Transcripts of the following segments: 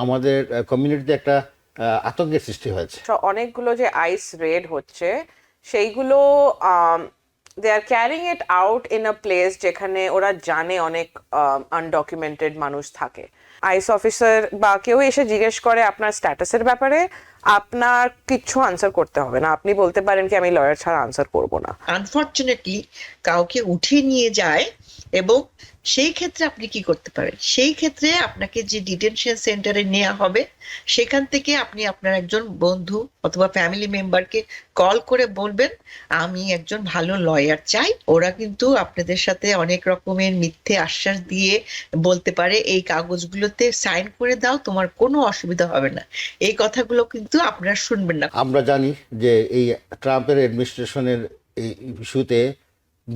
আমাদের কমিউনিটিতে একটা আতঙ্কের সৃষ্টি হয়েছে। স- অনেকগুলো যে আইস রেড হচ্ছে সেইগুলো they are carrying it out in a place যেখানে ওরা জানে অনেক আনডকুমেন্টেড মানুষ থাকে। আইস অফিসার বা কেউ এসে জিজ্ঞেস করে আপনার স্ট্যাটাসের ব্যাপারে আপনার কিচ্ছু আনসার করতে হবে না। আপনি বলতে পারেন কি আমি লয়ার ছাড়া আনসার করব না। আনফর্চুনেটলি কাউকে উঠিয়ে নিয়ে যায় এবং সেই ক্ষেত্রে আপনি কি করতে পারেন? সেই ক্ষেত্রে আপনাকে যে ডিটেনশন সেন্টারে নেওয়া হবে, সেখান থেকে আপনি আপনার একজন বন্ধু অথবা ফ্যামিলি মেম্বারকে কল করে বলবেন, আমি একজন ভালো লয়ার চাই। ওরা কিন্তু আপনাদের সাথে অনেক রকমের মিথ্যে আশ্বাস দিয়ে বলতে পারে, এই কাগজগুলোতে সাইন করে দাও, তোমার কোনো অসুবিধা হবে না। এই কথাগুলো কিন্তু আপনারা শুনবেন না। আমরা জানি যে এই ট্রাম্পের অ্যাডমিনিস্ট্রেশনের এই ইস্যুতে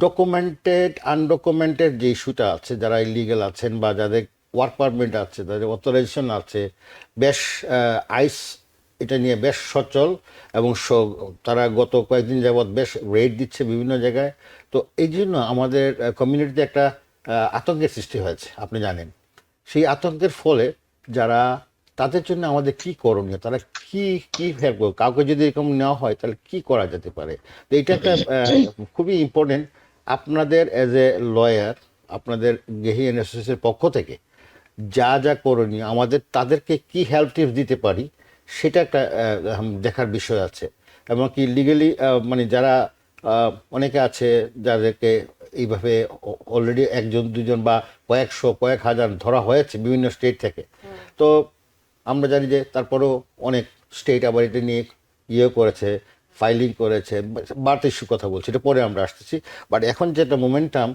ডকুমেন্টেড আনডকুমেন্টেড যে ইস্যুটা আছে, যারা ইলিগেল আছেন বা যাদের ওয়ার্ক পারমিট আছে তাদের অথরাইজেশন আছে, বেশ আইস এটা নিয়ে বেশ সচল এবং তারা গত কয়েকদিন যাবৎ বেশ রেড দিচ্ছে বিভিন্ন জায়গায়। তো এই জন্য আমাদের কমিউনিটিতে একটা আতঙ্কের সৃষ্টি হয়েছে, আপনি জানেন। সেই আতঙ্কের ফলে যারা, তাদের জন্য আমাদের কি করণীয়? তারা কি কি হেল্প কাউকে যদি এরকম নেওয়া হয়, তাহলে কি করা যেতে পারে? তো এটা একটা খুবই ইম্পর্টেন্ট আপনাদের অ্যাজ এ লয়ার আপনাদের গেহি অ্যাসোসিয়েশনের পক্ষ থেকে যা যা করণীয় আমাদের তাদেরকে কি হেল্প টিপস দিতে পারি সেটা একটা দেখার বিষয় আছে। এবং কি লিগালি মানে যারা অনেকে আছে যাদেরকে এইভাবে অলরেডি একজন দুজন বা কয়েকশো কয়েক হাজার ধরা হয়েছে বিভিন্ন স্টেট থেকে। তো আমরা জানি যে তারপরেও অনেক স্টেট আবার এটা নিয়ে ইয়ে করেছে। ফাইলিং করেছে বার্থ ইস্যু কথা বলছি এটা পরে আমরা আসতেছি। বাট এখন যেটা মোমেন্টাম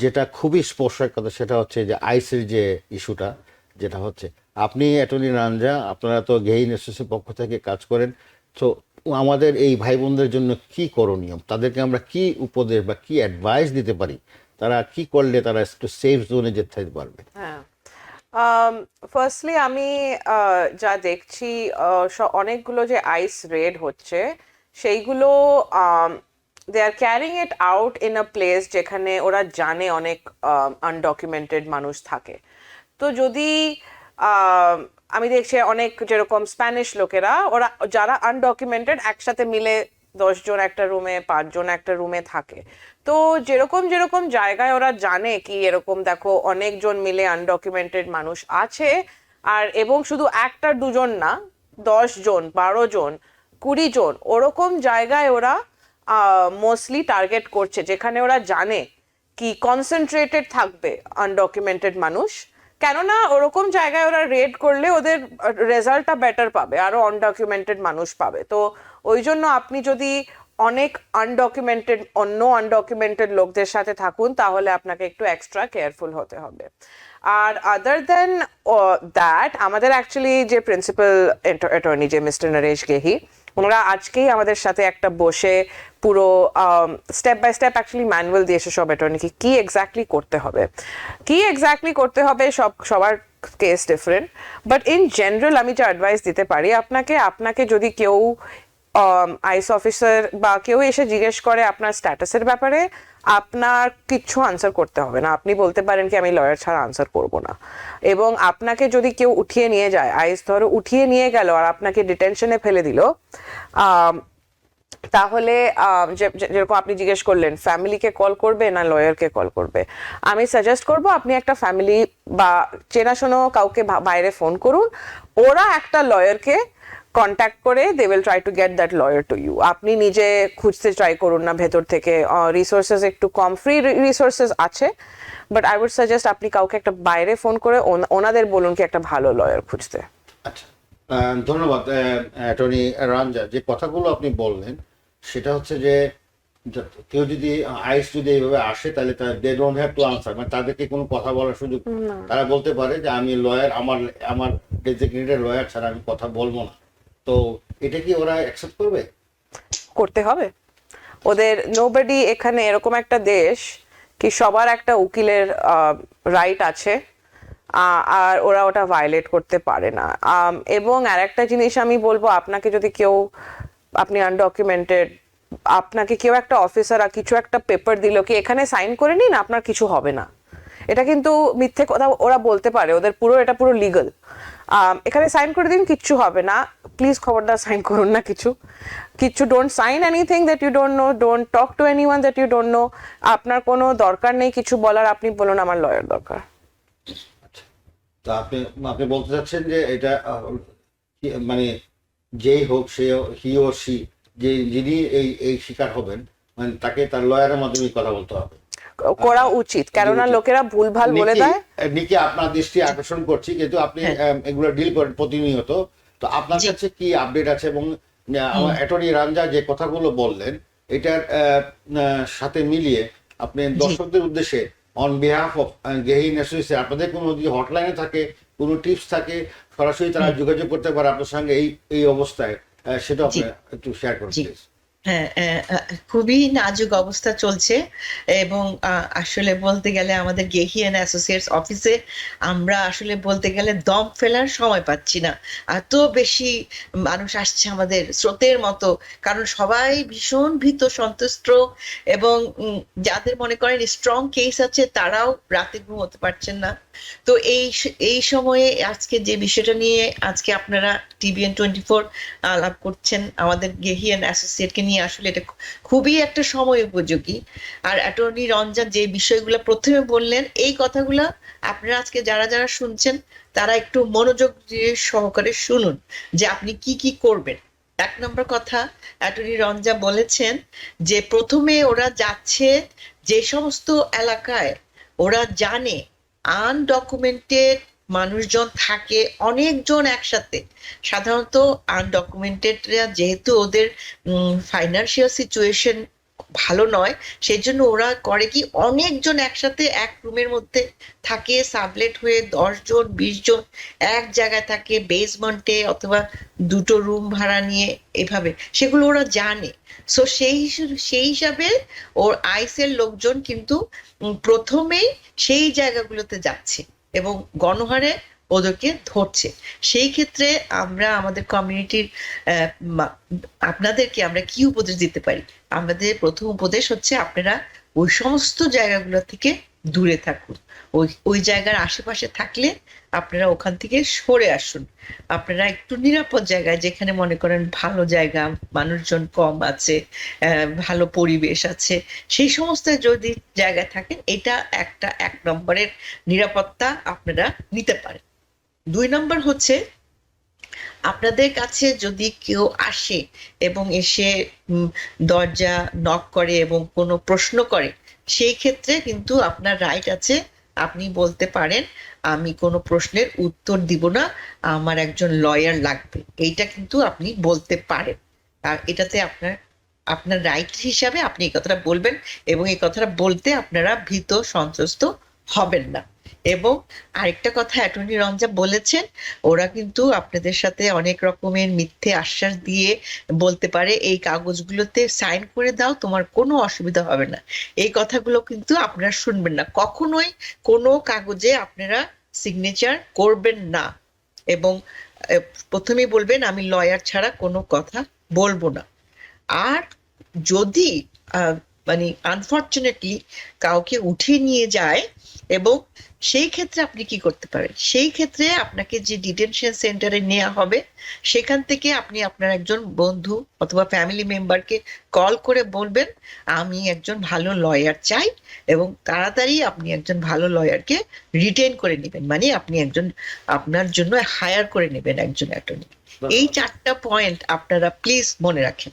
যেটা খুবই স্পর্শের কথা সেটা হচ্ছে যে আইসির যে ইস্যুটা যেটা হচ্ছে আপনি অ্যাটর্নি রানজা আপনারা তো গেইন এসোসিয়েশন পক্ষ থেকে কাজ করেন তো আমাদের এই ভাই বোনদের জন্য কি করণীয়? তাদেরকে আমরা কি উপদেশ বা কি অ্যাডভাইস দিতে পারি? তারা কি করলে তারা একটু সেফ জোনে যেতে পারবে? হ্যাঁ। ফার্স্টলি আমি আহ, যা দেখছি অনেকগুলো যে আইস রেড হচ্ছে সেইগুলো they are carrying it out in a place যেখানে ওরা জানে অনেক আনডকুমেন্টেড মানুষ থাকে। তো যদি, আমি দেখছি অনেক যেরকম স্প্যানিশ লোকেরা, ওরা, যারা আনডকুমেন্টেড একসাথে মিলে দশজন একটা রুমে পাঁচজন একটা রুমে থাকে। তো যেরকম যেরকম জায়গায় ওরা জানে কি এরকম, দেখো, অনেকজন মিলে আনডকুমেন্টেড মানুষ আছে, আর এবং শুধু একটা দুজন না দশ জন বারো জন কুড়ি জন। ওরকম জায়গায় ওরা মোস্টলি টার্গেট করছে, যেখানে ওরা জানে কি কনসেন্ট্রেটেড থাকবে আনডকুমেন্টেড মানুষ। কেননা ওরকম জায়গায় ওরা রেড করলে ওদের রেজাল্টটা বেটার পাবে আরও আনডকুমেন্টেড মানুষ পাবে। তো ওই জন্য আপনি যদি অনেক আনডকুমেন্টেড অন্য আনডকুমেন্টেড লোকদের সাথে থাকুন, তাহলে আপনাকে একটু এক্সট্রা কেয়ারফুল হতে হবে। আর আদার দেন দ্যাট আমাদের অ্যাকচুয়ালি যে প্রিন্সিপাল অ্যাটর্নি যে মিস্টার নরেশ গেহি ওনারা আজকেই আমাদের সাথে একটা বসে পুরো step by step actually manual দিয়েছে সব অ্যাটর্নিকে কি এক্স্যাক্টলি করতে হবে? কি এক্স্যাক্টলি করতে হবে সব, সবার case different but in general আমি যা অ্যাডভাইস দিতে পারি, আপনাকে আপনাকে যদি কেউ আইস অফিসার বা কেউ এসে জিজ্ঞেস করে আপনার স্ট্যাটাসের ব্যাপারে, আপনার কিচ্ছু আনসার করতে হবে না। আপনি বলতে পারেন কি, আমি লয়ার ছাড়া আনসার করব না। এবং আপনাকে যদি কেউ উঠিয়ে নিয়ে যায় আইস ধরো উঠিয়ে নিয়ে গেল আর আপনাকে ডিটেনশনে ফেলে দিল তাহলে যেরকম আপনি জিজ্ঞেস করলেন ফ্যামিলিকে কল করবে না লয়ারকে কল করবে? আমি সাজেস্ট করব, আপনি একটা ফ্যামিলি বা চেনাশোনো কাউকে বাইরে ফোন করুন। ওরা একটা লয়ারকে কন্ট্যাক্ট করে they will try to get that lawyer to you আপনি নিজে খুঁজতে ট্রাই করুন না ভেতর থেকে। রিসোর্সেস একটু কম ফ্রি রিসোর্সেস আছে বাট আই উড সাজেস্ট আপনি কাউকে একটা বাইরে ফোন করে ওনাদের বলুন কি একটা ভালো লয়ার খুঁজতে। আচ্ছা ধন্যবাদ অ্যাটর্নি রানজা যে কথাগুলো আপনি বললেন সেটা হচ্ছে যে কেউ যদি আইস যদি এইভাবে আসে তাহলে they don't have to answer মানে তাদেরকে কোনো কথা বলার সুযোগ তারা বলতে পারে যে আমি লয়ার আমার আমার ডেজিগনেটেড লয়ার ছাড়া আমি কথা বলব না। তো এটা কি ওরা অ্যাকসেপ্ট করবে? করতে হবে। ওদের নোবডি এখানে এরকম একটা দেশ কি সবার একটা উকিলের রাইট আছে আর ওরা ওটা ভায়োলেট করতে পারে না। এবং আর একটা জিনিস আমি বলব, আপনাকে যদি কেউ, আপনি আনডকুমেন্টেড আপনাকে কেউ একটা অফিসার আর কিছু একটা পেপার দিল কি এখানে সাইন করে নিন, আপনার কিছু হবে না। এটা কিন্তু মিথ্যে কথা ওরা বলতে পারে, ওদের পুরো, এটা পুরো লিগাল এখানে সাইন করে দিন, কিচ্ছু হবে না। প্লিজ খবরদার সাইন করুন না কিছু। কিচ্ছু don't sign anything that you don't know don't talk to anyone that you don't know আপনার কোনো দরকার নেই কিছু বলার, আপনি বলুন আমার লয়ার দরকার। তা আপনি আপনি বলতে চাচ্ছেন যে এটা মানে যেই হোক সে হি ও সি যে, যিনি এই এই শিকার হবেন মানে তাকে তার লয়ারের মাধ্যমে কথা বলতে হবে। করা উচিত। কেননা লোকেরা ভুলভাল বলে দেয়। নিকি আপনার দৃষ্টি আকর্ষণ করছি কিন্তু আপনি হ্যাঁ। এগুলো ডিল করেন প্রতিনিয়ত। তো আপনার কাছে কি আপডেট আছে? এবং অ্যাটর্নি রাঞ্জা যে কথাগুলো বললেন এটার সাথে মিলিয়ে আপনি দর্শকদের উদ্দেশ্যে অন বিহাফ অফ গেহিন অ্যাসোসিয়েশন আপনাদের কোনো যদি হটলাইনে থাকে কোনো টিপস থাকে সরাসরি তারা যোগাযোগ করতে পারে আপনার সঙ্গে এই এই অবস্থায় সেটা আপনি একটু শেয়ার করুন। প্লিজ খুবই নাজুক অবস্থা চলছে এবং আসলে বলতে গেলে আমাদের গেহিয়ান অ্যাসোসিয়েটস অফিসে আমরা আসলে বলতে গেলে দম ফেলার সময় পাচ্ছি না। এত বেশি মানুষ আসছে আমাদের স্রোতের মতো, কারণ সবাই ভীষণ ভীত, সন্তুষ্ট এবং যাদের মনে করেন স্ট্রং কেস আছে তারাও রাতে ঘুমোতে পারছেন না। তো এই এই সময়ে আজকে যে বিষয়টা নিয়ে আজকে আপনারা টিভিএন টোয়েন্টি ফোর আলাপ করছেন আমাদের গেহিয়ান অ্যাসোসিয়েটকে নিয়ে, আসলে এটা খুবই একটা সময় উপযোগী। আর অ্যাটর্নি রঞ্জন যে বিষয়গুলো প্রথমে বললেন, এই কথাগুলো আপনারা আজকে যারা যারা শুনছেন, তারা একটু মনোযোগ দিয়ে সহকারে শুনুন যে আপনি কি কি করবেন। এক নম্বর কথা অ্যাটর্নি রঞ্জা বলেছেন যে প্রথমে ওরা যাচ্ছে যে সমস্ত এলাকায়, ওরা জানে আনডকুমেন্টেড মানুষজন থাকে অনেকজন একসাথে। সাধারণত আনডকুমেন্টেডরা যেহেতু ওদের ফাইন্যান্সিয়াল সিচুয়েশন ভালো নয়। সেই জন্য ওরা করে কি অনেকজন একসাথে এক রুমের মধ্যে থাকে সাবলেট হয়ে দশ জন বিশ জন এক জায়গায় থাকে বেসমেন্টে অথবা দুটো রুম ভাড়া নিয়ে এভাবে। সেগুলো ওরা জানে। সো সেই সেই হিসাবে ওর আইসের লোকজন কিন্তু প্রথমেই সেই জায়গাগুলোতে যাচ্ছে এবং গণহারে ওদেরকে ধরছে। সেই ক্ষেত্রে আমরা আমাদের কমিউনিটির আপনাদেরকে আমরা কি উপদেশ দিতে পারি? আমাদের প্রথম উপদেশ হচ্ছে আপনারা ওই সমস্ত জায়গাগুলো থেকে দূরে থাকুন। ওই ওই জায়গার আশেপাশে থাকলে আপনারা ওখান থেকে সরে আসুন। আপনারা একটু নিরাপদ জায়গায়, যেখানে মনে করেন ভালো জায়গা, মানুষজন কম আছে ভালো পরিবেশ আছে, সেই সমস্ত যদি জায়গায় থাকেন, এটা একটা এক নম্বরের নিরাপত্তা আপনারা নিতে পারেন। দুই নম্বর হচ্ছে, আপনাদের কাছে যদি কেউ আসে এবং এসে দরজা নক করে এবং কোনো প্রশ্ন করে, সেই ক্ষেত্রে কিন্তু আপনার রাইট আছে। আপনি বলতে পারেন, আমি কোনো প্রশ্নের উত্তর দিব না, আমার একজন লয়ার লাগবে। এইটা কিন্তু আপনি বলতে পারেন। আর এটাতে আপনার আপনার রাইট হিসাবে আপনি এই কথাটা বলবেন এবং এই কথাটা বলতে আপনারা ভীত সন্ত্রস্ত হবেন না। এবং আরেকটা কথা অ্যাটর্নি রঞ্জা বলেছেন, ওরা কিন্তু আপনাদের সাথে অনেক রকমের মিথ্যে আশ্বাস দিয়ে বলতে পারে, এই কাগজগুলোতে সাইন করে দাও, তোমার কোনো অসুবিধা হবে না। এই কথাগুলো কিন্তু আপনারা শুনবেন না। কখনোই কোনো কাগজে আপনারা সিগনেচার করবেন না। এবং প্রথমেই বলবেন, আমি লয়ার ছাড়া কোনো কথা বলব না। আর যদি মানে আনফর্চুনেটলি কাউকে উঠিয়ে নিয়ে যায় এবং সেই ক্ষেত্রে আপনি কি করতে পারেন? সেই ক্ষেত্রে আপনাকে যে ডিটেনশন সেন্টারে নেওয়া হবে সেখান থেকে আপনি আপনার একজন বন্ধু অথবা ফ্যামিলি মেম্বারকে কল করে বলবেন আমি একজন ভালো লয়ার চাই। এবং তাড়াতাড়ি আপনি একজন ভালো লয়ারকে রিটেন করে নেবেন। মানে আপনি একজন আপনার জন্য হায়ার করে নেবেন একজন অ্যাটর্নি এই চারটা পয়েন্ট আপনারা প্লিজ মনে রাখেন।